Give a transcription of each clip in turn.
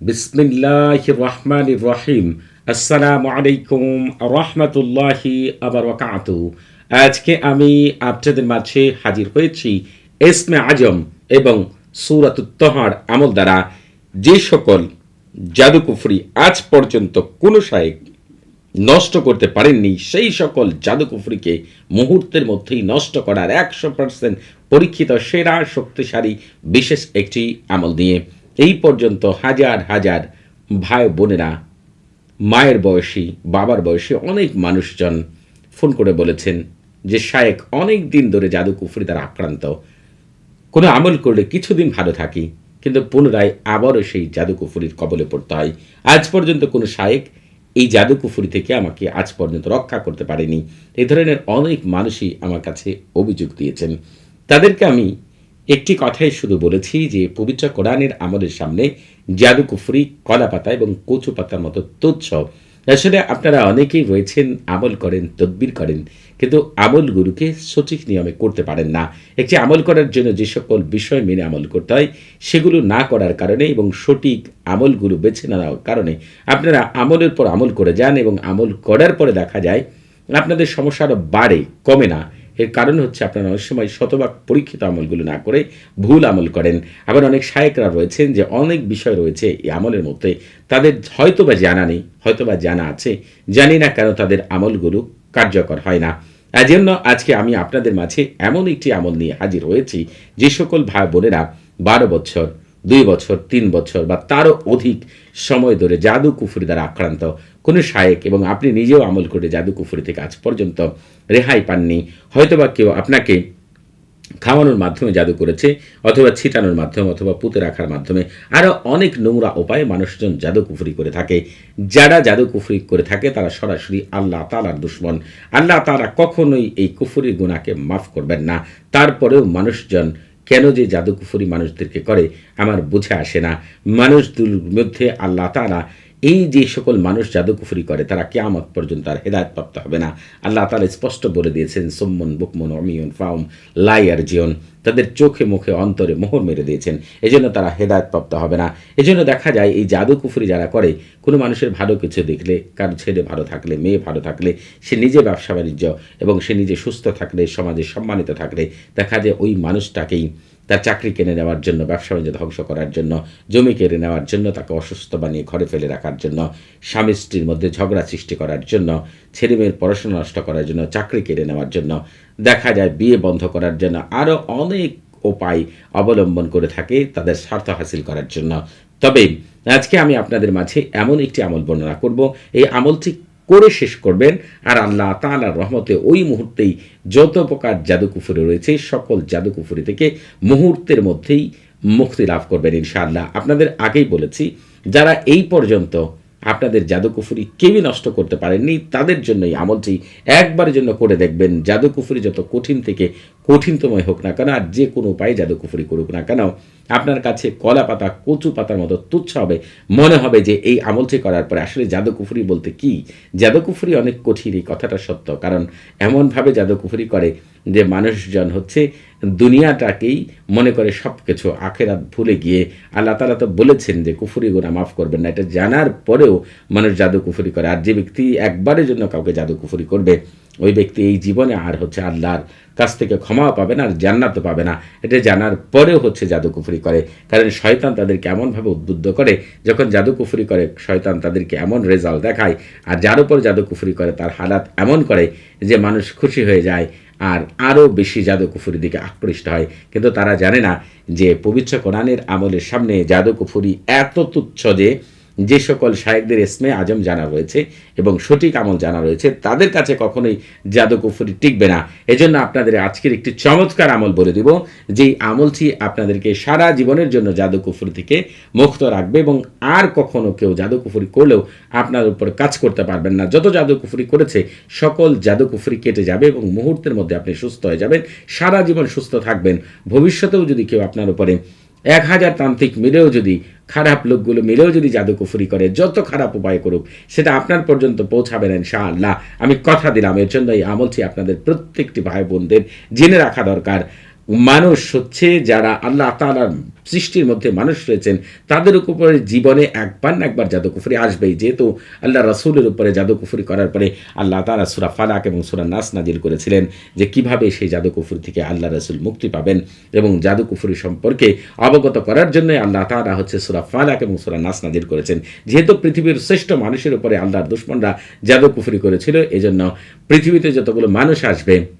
বিসমিল্লাহ রহমান রহিম আসসালামু আলাইকুম রহমতুল্লাহি আবার আজকে আমি আপনাদের মাঝে হাজির হয়েছি এসমে আজম এবং সুরাতুত্তহার আমল দ্বারা। যে সকল জাদুকুফরি আজ পর্যন্ত কোনো শায়েক নষ্ট করতে পারেননি, সেই সকল জাদুকুফরিকে মুহূর্তের মধ্যেই নষ্ট করার একশো পার্সেন্ট পরীক্ষিত, সেরা, শক্তিশালী, বিশেষ একটি আমল নিয়ে এই পর্যন্ত হাজার হাজার ভাই বোনেরা, মায়ের বয়সী, বাবার বয়সী অনেক মানুষজন ফোন করে বলেছেন যে শায়েক অনেক দিন ধরে জাদুকুফরি দ্বারা আক্রান্ত। কোনো আমল করলে কিছুদিন ভালো থাকি, কিন্তু পুনরায় আবারও সেই জাদু কুফুরির কবলে পড়তে হয়। আজ পর্যন্ত কোনো শায়েক এই জাদু কুফুরি থেকে আমাকে আজ পর্যন্ত রক্ষা করতে পারেনি। এই ধরনের অনেক মানুষই আমার কাছে অভিযোগ দিয়েছেন। তাদেরকে আমি একটি কথাই শুধু বলেছি যে পবিত্র কোরআনের আমলের সামনে জাদুকুফুরি কলা পাতা এবং কচু পাতার মতো তুচ্ছ। আসলে আপনারা অনেকেই রয়েছেন, আমল করেন, তদবির করেন, কিন্তু আমলগুলোকে সঠিক নিয়মে করতে পারেন না। একটি আমল করার জন্য যে সকল বিষয় মেনে আমল করতে হয়, সেগুলো না করার কারণে এবং সঠিক আমলগুলো বেছে নেওয়ার কারণে আপনারা আমলের পর আমল করে যান এবং আমল করার পরে দেখা যায়, আপনাদের সমস্যা আরও বাড়ে, কমে না। এর কারণ হচ্ছে আপনারা অনেক সময় শতভাগ পরীক্ষিত আমলগুলো না করে ভুল আমল করেন। আবার অনেক সায়করা রয়েছেন যে অনেক বিষয় রয়েছে এই আমলের মধ্যে, তাদের হয়তো বা জানা নেই হয়তো বা জানা আছে, জানি না কেন তাদের আমলগুলো কার্যকর হয় না। এজন্য আজকে আমি আপনাদের মাঝে এমন একটি আমল নিয়ে হাজির হয়েছি, যে সকল ভাই বোনেরা বারো বছর দুই বছর, তিন বছর বা তারও অধিক সময় ধরে জাদু কুফুরি দ্বারা আক্রান্ত কোনো শায়েক এবং আপনি নিজেও আমল করে জাদু কুফুরি থেকে আজ পর্যন্ত রেহাই পাননি, হয়তোবা কেউ আপনাকে খাওয়ানোর মাধ্যমে জাদু করেছে অথবা ছিটানোর মাধ্যমে অথবা পুঁতে রাখার মাধ্যমে। আরও অনেক নোংরা উপায়ে মানুষজন জাদু কুফরি করে থাকে। যারা জাদু কুফরি করে থাকে তারা সরাসরি আল্লাহ তালার দুশ্মন। আল্লাহ তারা কখনোই এই কুফুরি গুণাকে মাফ করবেন না। তারপরেও মানুষজন কেন যে জাদুকুফুরি মানুষদেরকে করে আমার বুঝে আসে না। মানুষদের মধ্যে আল্লাহ তারা এই যে সকল মানুষ জাদুকুফুরি করে, তারা কেয়ামত পর্যন্ত আর হেদায়ত প্রাপ্ত হবে না। আল্লাহ তালা স্পষ্ট বলে দিয়েছেন, সোম্মন, বুকমন অমিয়ন ফাউম লাইয়ার জিয়ন তাদের চোখে, মুখে, অন্তরে মোহর মেরে দিয়েছেন। এজন্য তারা হেদায়ত প্রাপ্ত হবে না। এজন্য দেখা যায়, এই জাদুকুফুরি যারা করে, কোনো মানুষের ভালো কিছু দেখলে, কারও ছেলে ভালো থাকলে, মেয়ে ভালো থাকলে, সে নিজে ব্যবসা বাণিজ্য এবং সে নিজে সুস্থ থাকলে, সমাজে সম্মানিত থাকলে, দেখা যায় ওই মানুষটাকেই তার চাকরি কেনে নেওয়ার জন্য, ব্যবসা বাণিজ্য ধ্বংস করার জন্য, জমি কেড়ে নেওয়ার জন্য, তাকে অসুস্থ বানিয়ে ঘরে ফেলে রাখার জন্য, স্বামী স্ত্রীর মধ্যে ঝগড়া সৃষ্টি করার জন্য, ছেলে মেয়ের পড়াশোনা নষ্ট করার জন্য, চাকরি কেড়ে নেওয়ার জন্য, দেখা যায় বিয়ে বন্ধ করার জন্য আরও অনেক উপায় অবলম্বন করে থাকে তাদের স্বার্থ হাসিল করার জন্য। তবে আজকে আমি আপনাদের মাঝে এমন একটি আমল বর্ণনা করব। এই আমলটি করে শেষ করবেন। আর আল্লাহ তালার রহমতে ওই মুহূর্তেই যত প্রকার জাদুকুফুরি রয়েছে, সকল জাদুকুফুরি থেকে মুহূর্তের মধ্যেই মুক্তি লাভ করবেন ইনশাআল্লাহ। আপনাদের আগেই বলেছি, যারা এই পর্যন্ত আপনাদের জাদুকুফুরি কেউই নষ্ট করতে পারেননি। তাদের জন্যই আমলটি একবারের জন্য করে দেখবেন। জাদুকুফুরি যত কঠিন থেকে কঠিনতময় হোক না কেন, আর যে কোনো উপায়ে জাদুকুফুরি করুক না কেন, আপনার কাছে কলা পাতা, কচু পাতার মতো তুচ্ছ হবে। মনে হবে যে এই আমলটি করার পরে আসলে জাদুকুফুরি বলতে কি? জাদুকুফুরি অনেক কঠিন, এই কথাটা সত্য। কারণ এমনভাবে জাদুকুফুরি করে যে মানুষজন হচ্ছে দুনিয়াটাকেই মনে করে সব কিছু আখেরাত ভুলে গিয়ে আল্লাহ তালা তো বলেছেন যে কুফুরি গোনা মাফ করবেন না। এটা জানার পরেও মানুষ জাদু কুফুরি করে। আর যে ব্যক্তি একবারের জন্য কাউকে জাদু কুফুরি করবে, ওই ব্যক্তি এই জীবনে আর হচ্ছে আল্লাহর কাছ থেকে ক্ষমাও পাবে না, আর জান্নাতও পাবে না। এটা জানার পরেও হচ্ছে জাদুকুফুরি করে। কারণ শয়তান তাদেরকে এমনভাবে উদ্বুদ্ধ করে, যখন জাদুকুফুরি করে, শয়তান তাদেরকে এমন রেজাল্ট দেখায়। আর যার উপর জাদুকুফুরি করে, তার হালাত এমন করে যে মানুষ খুশি হয়ে যায়। আর আরও বেশি জাদু জাদুকুফুরি দিকে আকৃষ্ট হয়। কিন্তু তারা জানে না যে পবিত্র কোরআনের আমলের সামনে জাদু কুফুরি এত তুচ্ছ যে যে সকল শায়েকদের এসমে আজম জানা রয়েছে এবং সঠিক আমল জানা রয়েছে, তাদের কাছে কখনোই জাদুকুফুরি টিকবে না। এজন্য আপনাদের আজকের একটি চমৎকার আমল বলে দিব, যেই আমলটি আপনাদেরকে সারা জীবনের জন্য জাদুকুফুরি থেকে মুক্ত রাখবে এবং আর কখনো কেউ জাদুকুফুরি করলেও আপনার উপর কাজ করতে পারবেন না। যত জাদুকুফুরি করেছে, সকল জাদুকুফুরি কেটে যাবে এবং মুহূর্তের মধ্যে আপনি সুস্থ হয়ে যাবেন, সারা জীবন সুস্থ থাকবেন। ভবিষ্যতেও যদি কেউ আপনার উপরে এক হাজার তান্ত্রিক মিলেও যদি, খারাপ লোকগুলো মিলেও যদি জাদুকুফুরি করে, যত খারাপ উপায় করুক, সেটা আপনার পর্যন্ত পৌঁছাবে না আল্লাহ আমি কথা দিলাম, এর জন্য এই আমলটি আপনাদের প্রত্যেকটি ভাই বোনদের জেনে রাখা দরকার। মানুষ হচ্ছে যারা আল্লাহ তালার সৃষ্টির মধ্যে মানুষ রয়েছেন, তাদের উপরে জীবনে একবার না একবার জাদুকুফুরি আসবেই। যেহেতু আল্লাহ রসুলের উপরে জাদুকুফুরি করার পরে আল্লাহ তালা সুরা ফালাক এবং সুরা নাস নাজিল করেছিলেন যে কীভাবে সেই জাদুকুফুরি থেকে আল্লাহ রসুল মুক্তি পাবেন এবং জাদুকুফুরি সম্পর্কে অবগত করার জন্য আল্লাহ তালা হচ্ছে সুরা ফালাক এবং সুরা নাস নাজিল করেছেন। যেহেতু পৃথিবীর শ্রেষ্ঠ মানুষের উপরে আল্লাহর দুশ্মনরা জাদুকুফুরি করেছিল, এজন্য পৃথিবীতে যতগুলো মানুষ আসবে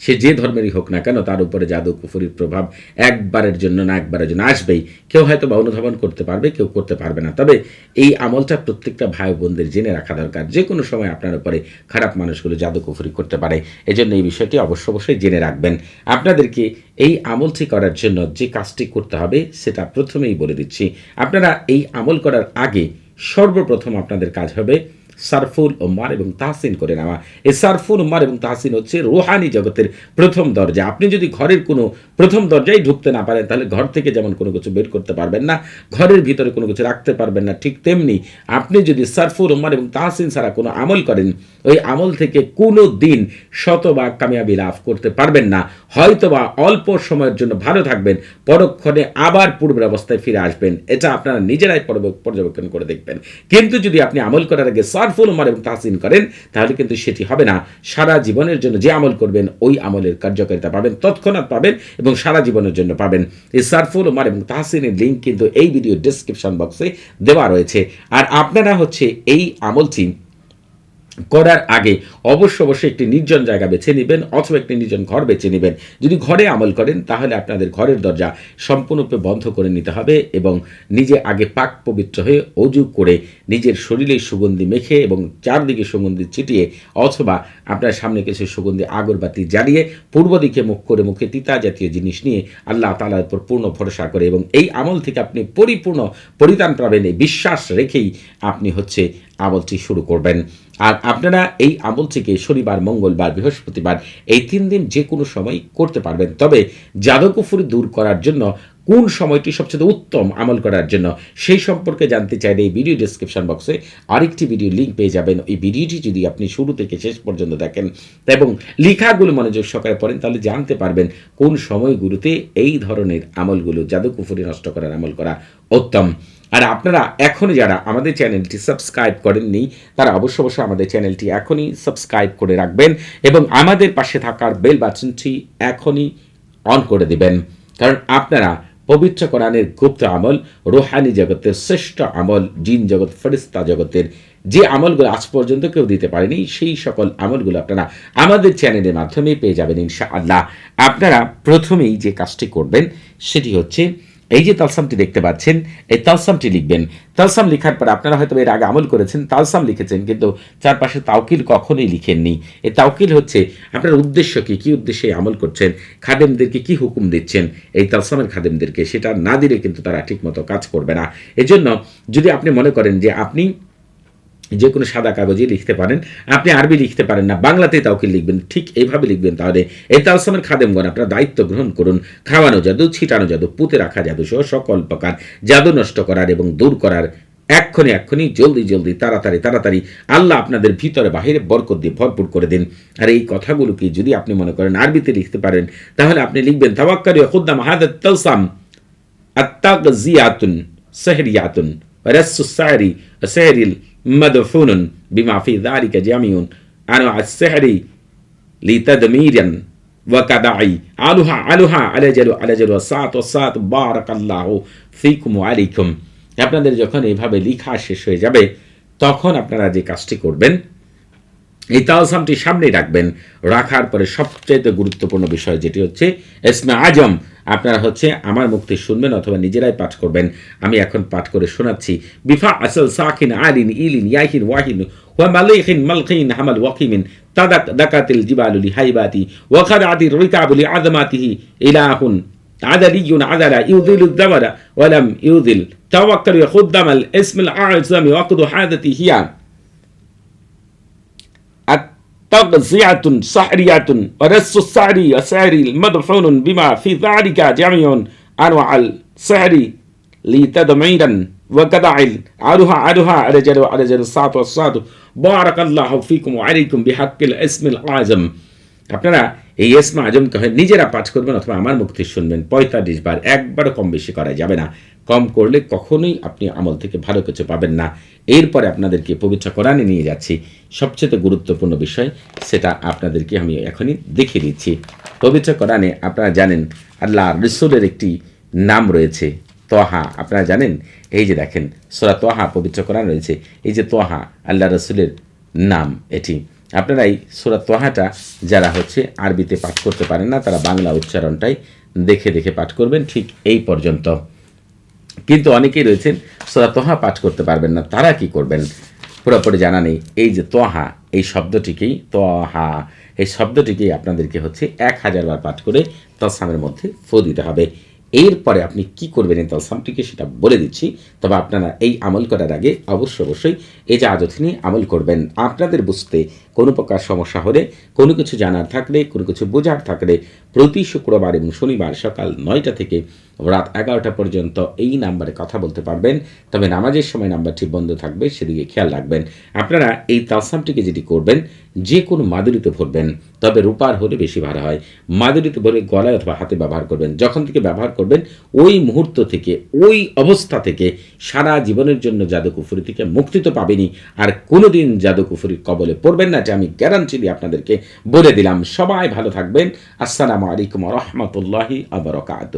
সে যে ধর্মেরই হোক না কেন, তার উপরে জাদু কুফুরির প্রভাব একবারের জন্য না একবারের জন্য আসবেই। কেউ হয়তো বা অনুধাবন করতে পারবে, কেউ করতে পারবে না। তবে এই আমলটা প্রত্যেকটা ভাই বোনদের জেনে রাখা দরকার। যে কোনো সময় আপনার উপরে খারাপ মানুষগুলো জাদু কুফুরি করতে পারে। এজন্য এই বিষয়টি অবশ্য অবশ্যই জেনে রাখবেন। আপনাদেরকে এই আমলটি করার জন্য যে কাজটি করতে হবে, সেটা প্রথমেই বলে দিচ্ছি। আপনারা এই আমল করার আগে সর্বপ্রথম আপনাদের কাজ হবে সারফুল উম্মার এবং তাহসিন করে নেওয়া। এই সারফুল উম্মার এবং তাহসিন হচ্ছে রোহানি জগতের প্রথম দরজা। আপনি যদি ঘরের কোনো প্রথম দরজায় ঢুকতে না পারেন, তাহলে ঘর থেকে যেমন কোনো কিছু বের করতে পারবেন না, ঘরের ভিতরে কোনো কিছু রাখতে পারবেন না, ঠিক তেমনি আপনি যদি সারফুল উম্মার এবং তাহসিন ছাড়া কোনো আমল করেন, ওই আমল থেকে কোনো দিন শতভাগ কামিয়াবি লাভ করতে পারবেন না। হয়তোবা অল্প সময়ের জন্য ভালো থাকবেন, পরক্ষণে আবার পূর্বের অবস্থায় ফিরে আসবেন। এটা আপনারা নিজেরাই পর্যবেক- পর্যবেক্ষণ করে দেখবেন। কিন্তু যদি আপনি আমল করার আগে সারফুল উমার এবং তাহসিন করেন, তাহলে কিন্তু সেটি হবে না। সারা জীবনের জন্য যে আমল করবেন, ওই আমলের কার্যকারিতা পাবেন, তৎক্ষণাৎ পাবেন এবং সারা জীবনের জন্য পাবেন। এই সারফুল উমার এবং তাহসিনের লিঙ্ক কিন্তু এই ভিডিও ডিসক্রিপশন বক্সে দেওয়া রয়েছে। আর আপনারা হচ্ছে এই আমলটি করার আগে অবশ্য অবশ্যই একটি নির্জন জায়গা বেছে নেবেন অথবা একটি নির্জন ঘর বেছে নেবেন। যদি ঘরে আমল করেন, তাহলে আপনাদের ঘরের দরজা সম্পূর্ণরূপে বন্ধ করে নিতে হবে এবং নিজে আগে পাক পবিত্র হয়ে অজু করে নিজের শরীরে সুগন্ধি মেখে এবং চারদিকে সুগন্ধি ছিটিয়ে অথবা আপনার সামনে কিছু সুগন্ধি আগরবাতি জ্বালিয়ে পূর্ব দিকে মুখ করে মুখে তিতা জাতীয় জিনিস নিয়ে আল্লাহ তালার উপর পূর্ণ ভরসা করে এবং এই আমল থেকে আপনি পরিপূর্ণ পরিত্রাণ পাবেন। এই বিশ্বাস রেখেই আপনি হচ্ছে আমলটি শুরু করবেন। আর আপনারা এই আমল থেকে শনিবার, মঙ্গলবার, বৃহস্পতিবার এই তিন দিন যে কোনো সময় করতে পারবেন। তবে জাদকুফুরি দূর করার জন্য কোন সময়টি সবচেয়ে উত্তম আমল করার জন্য সেই সম্পর্কে জানতে চাইলে এই ভিডিও ডিসক্রিপশন বক্সে আরেকটি ভিডিও লিঙ্ক পেয়ে যাবেন। এই ভিডিওটি যদি আপনি শুরু থেকে শেষ পর্যন্ত দেখেন এবং লেখাগুলো মনোযোগ সহকারে পড়েন, তাহলে জানতে পারবেন কোন সময়গুলোতে এই ধরনের আমলগুলো জাদুকুফুরি নষ্ট করার আমল করা উত্তম। আর আপনারা এখনই যারা আমাদের চ্যানেলটি সাবস্ক্রাইব করেননি, তারা অবশ্য অবশ্যই আমাদের চ্যানেলটি এখনই সাবস্ক্রাইব করে রাখবেন এবং আমাদের পাশে থাকার বেল বাটনটি এখনই অন করে দিবেন। কারণ আপনারা পবিত্র কোরআনের গুপ্ত আমল, রোহানি জগতের শ্রেষ্ঠ আমল, জিন জগৎ ফেরিস্তা জগতের যে আমলগুলো আজ পর্যন্ত কেউ দিতে পারেনি, সেই সকল আমলগুলো আপনারা আমাদের চ্যানেলের মাধ্যমে পেয়ে যাবেন ইনশা আল্লাহ আপনারা প্রথমেই যে কাজটি করবেন, সেটি হচ্ছে এই যে তালসামটি দেখতে পাচ্ছেন, এই তালসামটি লিখবেন। তালসাম লিখার পর আপনারা হয়তো এর আগে আমল করেছেন, তালসাম লিখেছেন, কিন্তু চারপাশে তাওকিল কখনোই লিখেননি। এই তাওকিল হচ্ছে আপনার উদ্দেশ্য কি কি উদ্দেশ্যে আমল করছেন, খাদেমদেরকে কি হুকুম দিচ্ছেন, এই তালসামের খাদেমদেরকে সেটা না দিলে কিন্তু তারা ঠিকমতো কাজ করবে না। এজন্য যদি আপনি মনে করেন যে আপনি যে কোনো সাদা কাগজে লিখতে পারেন। আপনি আরবি লিখতে পারেন না, বাংলাতে তাওকে লিখবেন? ঠিক এইভাবে লিখবেন তাহলে। এ তালসামের খাদেমগণ আপনার দায়িত্ব গ্রহণ করুন। খাওয়ানো জাদু, ছিটানো জাদু, পুঁতে রাখা জাদু সহ সকল প্রকার জাদু নষ্ট করার এবং দূর করার এক্ষণে এক্ষণে জলদি জলদি, তাড়াতাড়ি তাড়াতাড়ি আল্লাহ আপনাদের ভিতরে বাহিরে বরকত দিয়ে ভরপুর করে দিন। আর এই কথাগুলোকে যদি আপনি মনে করেন আরবিতে লিখতে পারেন, তাহলে আপনি লিখবেন তাওয়াক্কারি খুদ্দাম হাদাত তালসাম, আত্তাগজিয়াতুন সেহরিয়াতুন রাসসু সাহরি, সেহরিল مدفون بما في ذلك جميع أنواع السحر لتدميرا وكدعي علوها علوها على جلو على جلو الساعة والساعة بارك الله فيكم وعليكم আপনাদের যখন এইভাবে লেখা শেষ হয়ে যাবে তখন আপনারা যে কাজটি করবেন এই তালসামটি সামনে রাখবেন রাখার পরে সবচাইতে গুরুত্বপূর্ণ বিষয় যেটি হচ্ছে এসমে আজম আপনারা হচ্ছে আমার মুক্তি শুনবেন অথবা নিজেরাই পাঠ করবেন আমি এখন পাঠ করে শোনাচ্ছি বিফা আসল সাকিন আলিন ইলিন ইয়াহিন ওয়াহিন ওয়া মালিখিন মালখিন হামাল ওয়াকিমিন তাদাক দাকাতিল জিবালুলি হাইবাতি ওয়াখাদাতির রিকাবুলি আদমাতিহি ইলাহুন عدلي عدل يذل الدبر ولم يذل توكل خدم الاسم الأعظم وقد حادتي هي تغزية سحرية ورس السعر وسعر مدفون بما في ذلك جميع أنواع السحر لتدميرا وكدع عرها عرها رجل رجل الساعة والساعة بارك الله فيكم وعليكم بحق الاسم الأعظم আপনারা এই এসমা আজমকে হয় নিজেরা পাঠ করবেন অথবা আমার মুক্তি শুনবেন, পঁয়তাল্লিশ বার, একবারও কম বেশি করা যাবে না। কম করলে কখনোই আপনি আমল থেকে ভালো কিছু পাবেন না। এরপরে আপনাদেরকে পবিত্র কোরআনে নিয়ে যাচ্ছি। সবচেয়ে গুরুত্বপূর্ণ বিষয়, সেটা আপনাদেরকে আমি এখনই দেখিয়ে দিচ্ছি। পবিত্র কোরআনে আপনারা জানেন, আল্লাহ রসুলের একটি নাম রয়েছে, তোহা। আপনারা জানেন? এই যে দেখেন, সোরা তোহা পবিত্র কোরআন রয়েছে। এই যে তোহা, আল্লাহ রসুলের নাম এটি। আপনারা এই সোরা তোহাটা যারা হচ্ছে আরবিতে পাঠ করতে পারেন না, তারা বাংলা উচ্চারণটাই দেখে দেখে পাঠ করবেন ঠিক এই পর্যন্ত। কিন্তু অনেকেই রয়েছেন সোরা তোহা পাঠ করতে পারবেন না, তারা কি করবেন? পুরোপুরি জানা নেই, এই যে তোহা এই শব্দটিকেই তোহা এই শব্দটিকেই আপনাদেরকে হচ্ছে এক হাজার বার পাঠ করে তসামের মধ্যে ফো দিতে হবে। এরপরে আপনি কি করবেন এই তলসামটিকে সেটা বলে দিচ্ছি, তবে আপনারা এই আমল করার আগে অবশ্য অবশ্যই এই যে আদত নিয়ে আমল করবেন। আপনাদের বুঝতে কোনো প্রকার সমস্যা হলে, কোনো কিছু জানার থাকলে, কোনো কিছু বোঝার থাকলে প্রতি শুক্রবার এবং শনিবার সকাল নয়টা থেকে রাত এগারোটা পর্যন্ত এই নাম্বারে কথা বলতে পারবেন। তবে নামাজের সময় নাম্বারটি বন্ধ থাকবে, সেদিকে খেয়াল রাখবেন। আপনারা এই তালসামটিকে যেটি করবেন, যে কোনো মাদুরিতে ভরবেন, তবে রূপার হলে বেশি ভালো হয়। মাদুরিতে ভরে গলায় অথবা হাতে ব্যবহার করবেন। যখন থেকে ব্যবহার করবেন, ওই মুহূর্ত থেকে, ওই অবস্থা থেকে সারা জীবনের জন্য জাদুকুফুরি থেকে মুক্তি তো পাবেনি আর কোনোদিন জাদুকুফুরির কবলে পড়বেন না। এটা আমি গ্যারান্টি দিয়ে আপনাদেরকে বলে দিলাম। সবাই ভালো থাকবেন। আসসালামু আলাইকুম রহমতুল্লাহি আবরকাত